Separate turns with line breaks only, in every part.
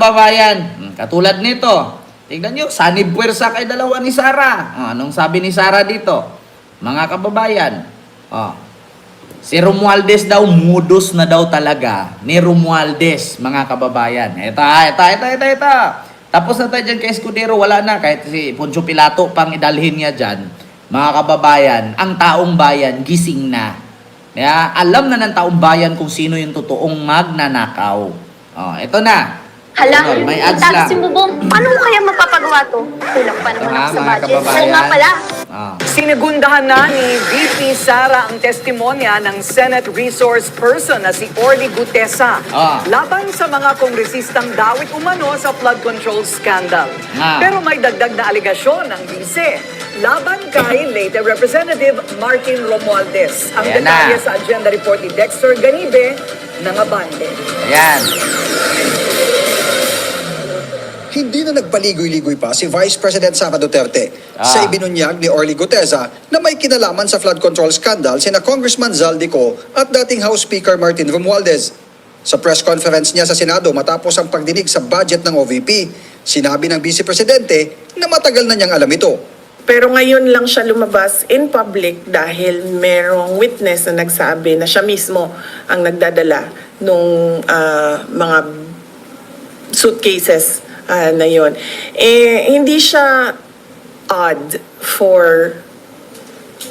Babayan, hmm, katulad nito. Tignan nyo, sanib puwersa kay dalawa ni Sara. Ah, anong sabi ni Sara dito? Mga kababayan, oh, si Romualdez daw, mudos na daw talaga ni Romualdez, mga kababayan. Ito, ah, ito, ito, ito, ito. Tapos na tayo dyan kay Escudero, wala na. Kahit si Poncho Pilato pang idalhin niya dyan. Mga kababayan, ang taong bayan, gising na. Kaya alam na ng taong bayan kung sino yung totoong magnanakaw. Oh, ito na.
Hala,
may ads lang.
si Bubong. Paano mo kaya mapapagawa to? Kulang pa naman
ha,
ako sa
mga
budget.
kababayan.
Oo nga pala.
Ah.
Sinagundahan na ni VP Sara ang testimonya ng Senate Resource Person na si Orly Gutesa
Ah.
laban sa mga kongresistang dawit umano sa flood control scandal.
Ah.
Pero may dagdag na aligasyon ng vice laban kay late Representative Martin Romualdez. Ang
Ayan
detalye
na.
sa agenda report ni Dexter Ganibe ng Abante.
Ayan.
Hindi na nagpaligoy-ligoy pa si Vice President Sara Duterte
Ah.
sa ibinunyag ni Orly Guteza na may kinalaman sa flood control scandal sina Congressman Zaldico at dating House Speaker Martin Romualdez. Sa press conference niya sa Senado matapos ang pagdinig sa budget ng OVP, sinabi ng Vice Presidente na matagal na niyang alam ito.
Pero ngayon lang siya lumabas in public dahil merong witness na nagsabi na siya mismo ang nagdadala nung ah, mga suitcases ah, na yon. Eh, hindi siya odd for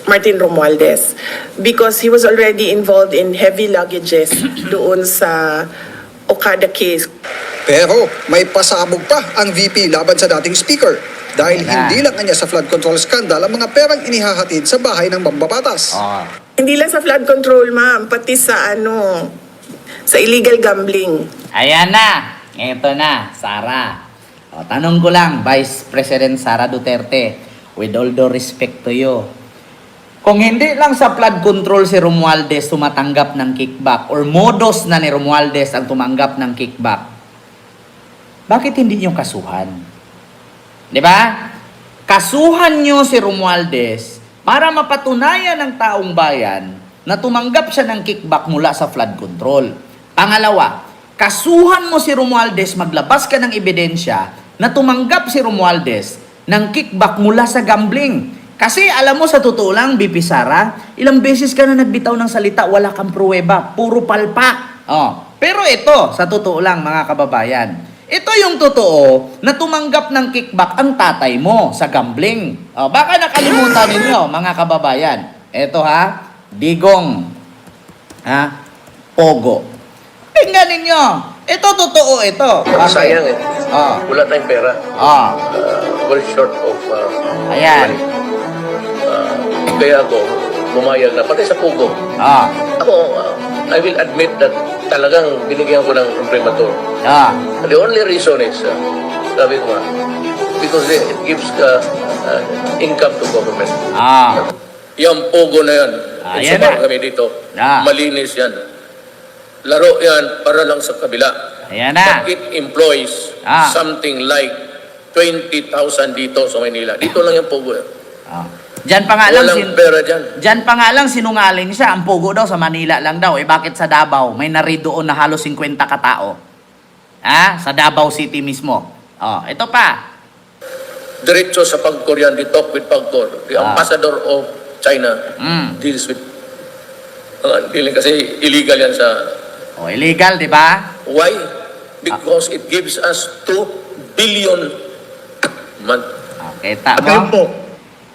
Martin Romualdez because he was already involved in heavy luggages doon sa Okada case
Pero may pasabog pa ang VP laban sa dating speaker dahil
Wala.
hindi lang kanya sa flood control scandal ang mga perang inihahatid sa bahay ng mambabatas.
Oh.
Hindi lang sa flood control, ma'am, pati sa ano, sa illegal gambling.
Ayan na. Ito na, Sara. O, tanong ko lang, Vice President Sara Duterte, with all due respect to you, kung hindi lang sa flood control si Romualdez tumatanggap ng kickback or modus na ni Romualdez ang tumanggap ng kickback, bakit hindi niyo kasuhan? Di ba? Kasuhan niyo si Romualdez para mapatunayan ng taong bayan na tumanggap siya ng kickback mula sa flood control. Pangalawa, kasuhan mo si Romualdez, maglabas ka ng ebidensya na tumanggap si Romualdez ng kickback mula sa gambling. Kasi alam mo sa totoo lang, BP Sara, ilang beses ka na nagbitaw ng salita, wala kang pruweba, puro palpak. Oh. Pero ito, sa totoo lang mga kababayan, ito yung totoo na tumanggap ng kickback ang tatay mo sa gambling. Oh, baka nakalimutan ninyo mga kababayan. Ito ha, digong. Ha? Pogo. Tingnan ninyo. Ito totoo ito. Bakit?
Sayang eh.
Oh.
Wala tayong pera.
Oh.
Uh, well short of uh,
Ayan.
money. Uh, kaya ako, pumayag na. Pati sa Pugo.
Oh.
Ako, uh, I will admit that talagang binigyan ko ng imprimatur.
Oh.
The only reason is, uh, sabi ko nga, because it gives uh, uh, income to government.
Ah.
Yung Pugo na yan,
Ah, yan na.
kami dito,
Ah.
malinis yan. Laro yan para lang sa kabila.
Ayan na.
But it employs
Ah.
something like 20,000 dito sa Manila. Dito lang yung Pugo. eh.
Oh. Diyan pa nga lang sin-
pera dyan.
Diyan pa nga lang sinungaling siya. Ang pugo daw sa Manila lang daw. Eh bakit sa Davao? May nari doon na halos 50 katao. Ha? Sa Davao City mismo. Oh, ito pa.
Diretso sa Pagkor yan, they talk with Pagkor. The
Ah.
ambassador of China
Mm.
deals with uh, kasi illegal yan sa
Oh, illegal, di ba?
why? Because it gives us 2 billion month.
Okay, tama.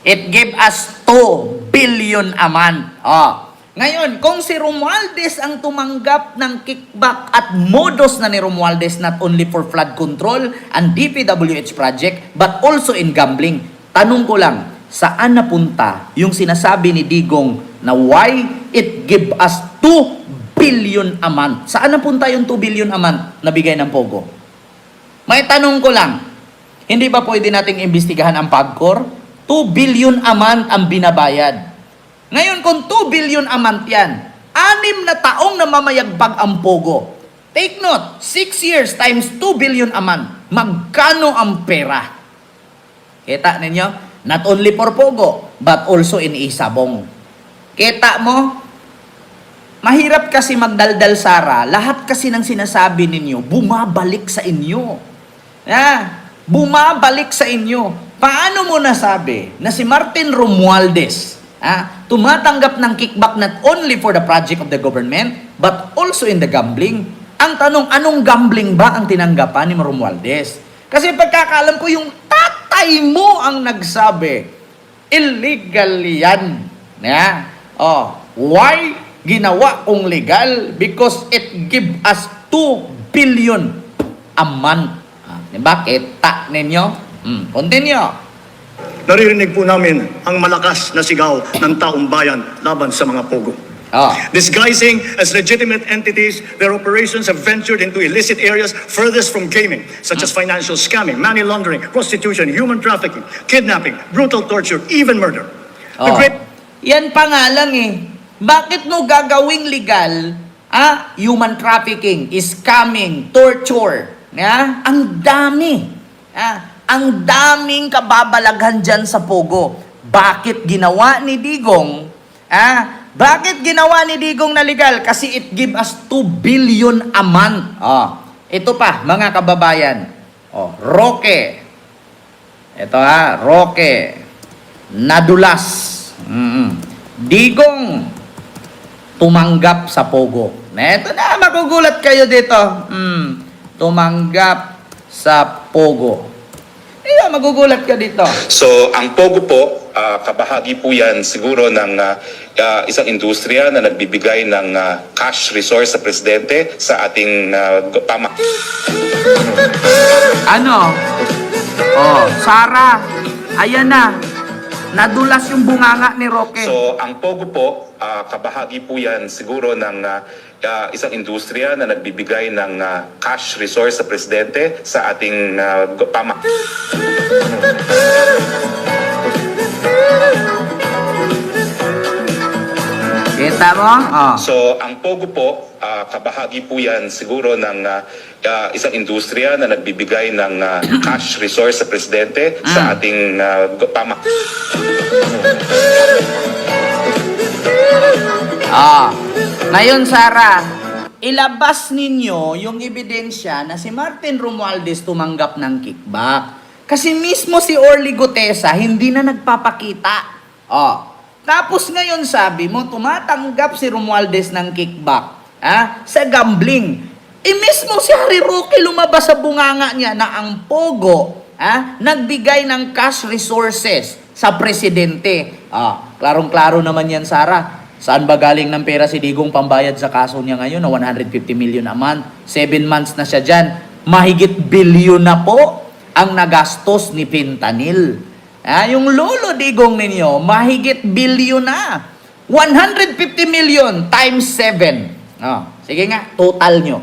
It gave us 2 billion a month. Oh. Ngayon, kung si Romualdez ang tumanggap ng kickback at modus na ni Romualdez not only for flood control and DPWH project but also in gambling, tanong ko lang, saan napunta yung sinasabi ni Digong na why it give us 2 billion a month? Saan napunta yung 2 billion a month na bigay ng Pogo? May tanong ko lang, hindi ba pwede nating imbestigahan ang PAGCOR? 2 billion a month ang binabayad. Ngayon, kung 2 billion a month yan, anim na taong namamayagpag ang Pogo. Take note, 6 years times 2 billion a month. Magkano ang pera? Kita ninyo? Not only for Pogo, but also in Isabong. Kita mo? Mahirap kasi magdaldal Sara. Lahat kasi ng sinasabi ninyo, bumabalik sa inyo. Ah, bumabalik sa inyo. Paano mo nasabi na si Martin Romualdez ah, tumatanggap ng kickback not only for the project of the government, but also in the gambling? Ang tanong, anong gambling ba ang tinanggapan ni Romualdez? Kasi pagkakalam ko, yung tatay mo ang nagsabi, illegal yan. Yeah? Oh, why ginawa kong legal? Because it give us 2 billion a month. Ah, bakit? Ta ninyo? Hmm, continue.
Naririnig po namin ang malakas na sigaw ng taong bayan laban sa mga pogo.
Oh.
Disguising as legitimate entities, their operations have ventured into illicit areas furthest from gaming, such as financial scamming, money laundering, prostitution, human trafficking, kidnapping, brutal torture, even murder. The
Oh.
great
Yan pa nga lang eh. Bakit mo gagawing legal ah, human trafficking, scamming, torture? Yeah? Ang dami. Ah, ang daming kababalaghan dyan sa Pogo. Bakit ginawa ni Digong? Ah, bakit ginawa ni Digong na legal? Kasi it give us 2 billion a month. Oh, ito pa, mga kababayan. Oh, Roque. Ito ha, Roque. Nadulas. Mm-mm. Digong tumanggap sa Pogo. Ito na, magugulat kayo dito. Mm, tumanggap sa Pogo. Iya, magugulat ka dito.
So, ang Pogo po, ah, kabahagi po yan siguro ng ah, ah, isang industriya na nagbibigay ng ah, cash resource sa presidente sa ating uh, pama.
Ano? Oh, Sara. Ayan na. Nadulas yung bunganga ni Roque.
So, ang Pogo po, ah, kabahagi po yan siguro ng ah, ah, isang industriya na nagbibigay ng ah, cash resource sa presidente sa ating uh, pama.
Kita mo? Oh.
So, ang Pogo po, ah, kabahagi po yan siguro ng ah, ah, isang industriya na nagbibigay ng ah, cash resource sa presidente sa ating uh, pama.
Ah. Ngayon, Sara, ilabas ninyo yung ebidensya na si Martin Romualdez tumanggap ng kickback. Kasi mismo si Orly Gutesa hindi na nagpapakita. Oh. Tapos ngayon sabi mo, tumatanggap si Romualdez ng kickback ah, sa gambling. Eh mismo si Harry Roque lumabas sa bunganga niya na ang Pogo ah, nagbigay ng cash resources sa presidente. Ah, klarong-klaro naman yan, Sara. Saan ba galing ng pera si Digong pambayad sa kaso niya ngayon na 150 million a month? Seven months na siya dyan. Mahigit bilyon na po ang nagastos ni Fentanyl. Ah, yung lolo Digong ninyo, mahigit bilyon na. 150 million times 7. Oh, sige nga, total nyo.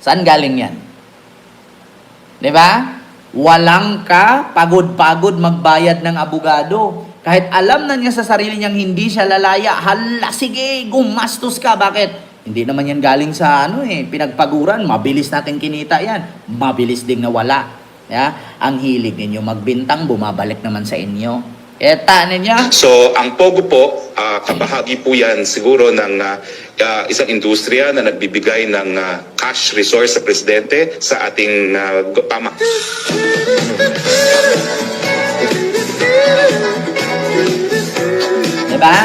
Saan galing yan? Di ba? Walang ka, pagod-pagod magbayad ng abogado. Kahit alam na niya sa sarili niyang hindi siya lalaya, hala, sige, gumastos ka. Bakit? Hindi naman yan galing sa ano eh, pinagpaguran. Mabilis natin kinita yan. Mabilis ding nawala. Ya? Ang hilig ninyo magbintang, bumabalik naman sa inyo. Eta ninyo?
So, ang Pogo po, ah, kabahagi po yan siguro ng ah, ah, isang industriya na nagbibigay ng ah, cash resource sa presidente sa ating uh, pama.
Diba?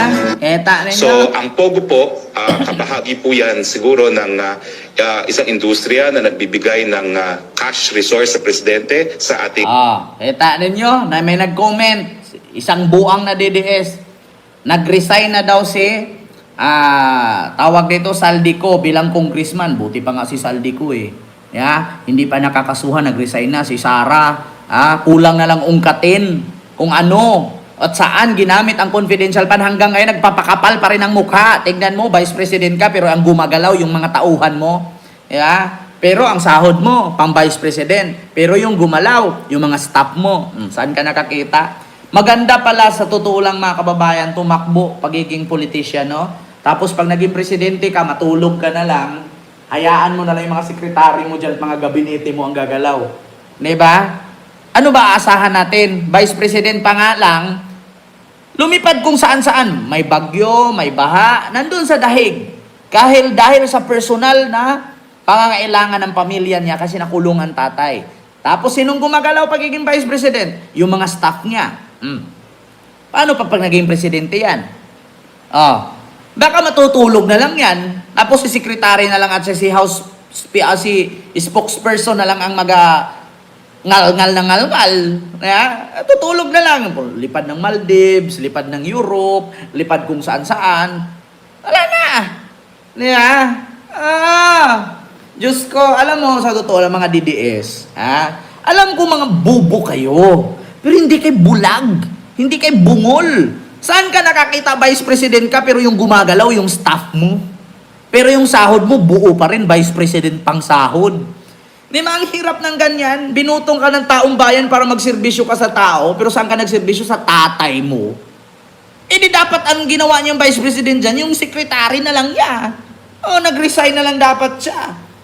Eta ninyo?
So, ang Pogo po, ah, kabahagi po yan siguro ng ah, ah, isang industriya na nagbibigay ng ah, cash resource sa presidente sa ating
Ah, kita ninyo na may nag-comment, isang buang na DDS. Nag-resign na daw si ah, tawag dito Saldico bilang congressman. Buti pa nga si Saldico eh. Ya, hindi pa nakakasuhan, nag-resign na si Sara. Ah, kulang na lang ungkatin kung ano at saan ginamit ang confidential fund hanggang ngayon nagpapakapal pa rin ang mukha. Tingnan mo, Vice President ka pero ang gumagalaw yung mga tauhan mo. Yeah? Pero ang sahod mo, pang Vice President. Pero yung gumalaw, yung mga staff mo, hmm, saan ka nakakita? Maganda pala sa totoo lang mga kababayan, tumakbo pagiging politician, no? Tapos pag naging presidente ka, matulog ka na lang, hayaan mo na lang yung mga sekretary mo dyan, mga gabinete mo ang gagalaw. Ba? Ano ba aasahan natin? Vice President pa nga lang, Lumipad kung saan-saan. May bagyo, may baha, nandun sa dahig. Dahil, dahil sa personal na pangangailangan ng pamilya niya kasi nakulong ang tatay. Tapos sinong gumagalaw pagiging vice president? Yung mga staff niya. Hmm. Paano pa pag naging presidente yan? Oh. Baka matutulog na lang yan. Tapos si secretary na lang at si house ah, si spokesperson na lang ang maga ngal-ngal na ngal-ngal. Yeah? Tutulog na lang. Lipad ng Maldives, lipad ng Europe, lipad kung saan-saan. Wala na. Yeah? Ah. Diyos ko, alam mo, sa totoo lang mga DDS, ha? Alam ko mga bubo kayo. Pero hindi kay bulag. Hindi kay bungol. Saan ka nakakita vice president ka pero yung gumagalaw yung staff mo? Pero yung sahod mo, buo pa rin, vice president pang sahod. Di ba, ang hirap ng ganyan? Binutong ka ng taong bayan para magserbisyo ka sa tao, pero saan ka nagserbisyo sa tatay mo? Eh di dapat ang ginawa niyang vice president dyan, yung secretary na lang niya. O, nag-resign na lang dapat siya.